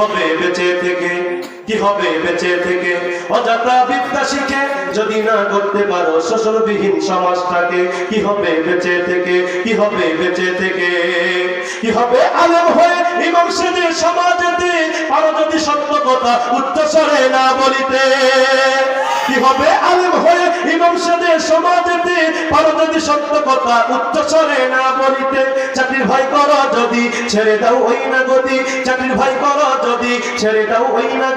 হবে বেঁচে থেকে? কি হবে বেঁচে থেকে? অযাত্রা বিদ্যা শিখে যদি না করতে পারো শ্বশুরবিহীন সমাজটাকে, কি হবে বেঁচে থেকে? কি হবে বেঁচে থেকে? কি হবে আলম হয়ে ইমাম সেজে সমাজেতে? আরও যদি সত্য কথা উচ্চস্বরে না বলিতে। কি হবে? আলেম হয়ে ইমাম সমাজেতে সত্য কথা উচ্চস্বরে না বলিতে ভয় যদি, ছেড়ে দাও ওই না ভয় যদি, ছেড়ে দাও ওই না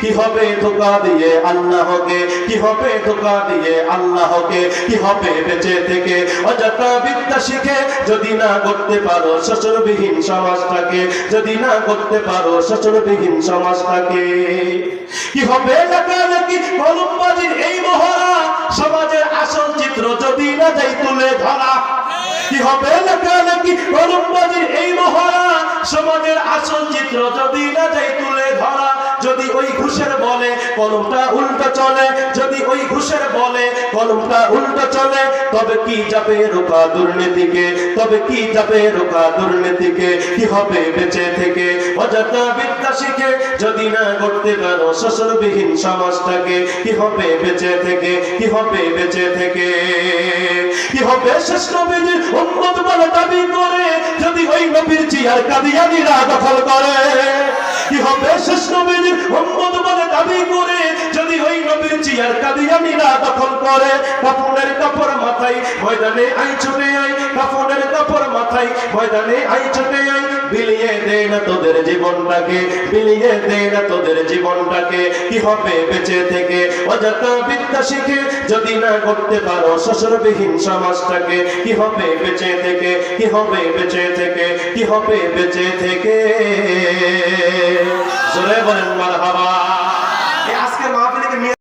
কি হবে ধোকা দিয়ে আল্লাহকে? কি হবে ধোকা দিয়ে কি হবে বেঁচে থেকে? অযথা বিদ্যা শিখে যদি না করতে পারো শোষণবিহীন সমাজটাকে, যদি না করতে পারো শোষণবিহীন সমাজটাকে। কি হবে? নাকি কলমবাজির এই মহড়া সমাজের আসল চিত্র যদি না যাই তুলে ধরা। কি হবে? নাকি কলমবাজির এই মহড়া সমাজের আসল চিত্র যদি না যাই তুলে যদি ওই ঘুষের বলে কলমটা উল্টো চলে, যদি ওই ঘুষের বলে কলমটা উল্টো চলে, তবে কি যাবে রোকা দুর্নীতিকে? তবে কি যাবে রোকা দুর্নীতিকে? কি হবে বেঁচে থেকে? অযথা বিদ্যা শিখে যদি না করতে পারো শোষণবিহীন সমাজটাকে, কি হবে বেঁচে থেকে? কি হবে বেঁচে থেকে? কি হবে শেষ নবীর উন্মত বলে দাবি করে, যদি ওই নবীর চিয়ার কাদিয়ানিরা দখল করে তোদের জীবনটাকে, বিলিয়ে দে না তোদের জীবনটাকে, কি হবে বেঁচে থেকে? অযথা বিদ্যা শিখে যদি না করতে পারো শ্বশুরবিহীন সমাজটাকে, কি হবে বেঁচে থেকে? কি হবে বেঁচে থেকে? কি হবে বেঁচে থেকে? জোরে বলেন মারহাবা।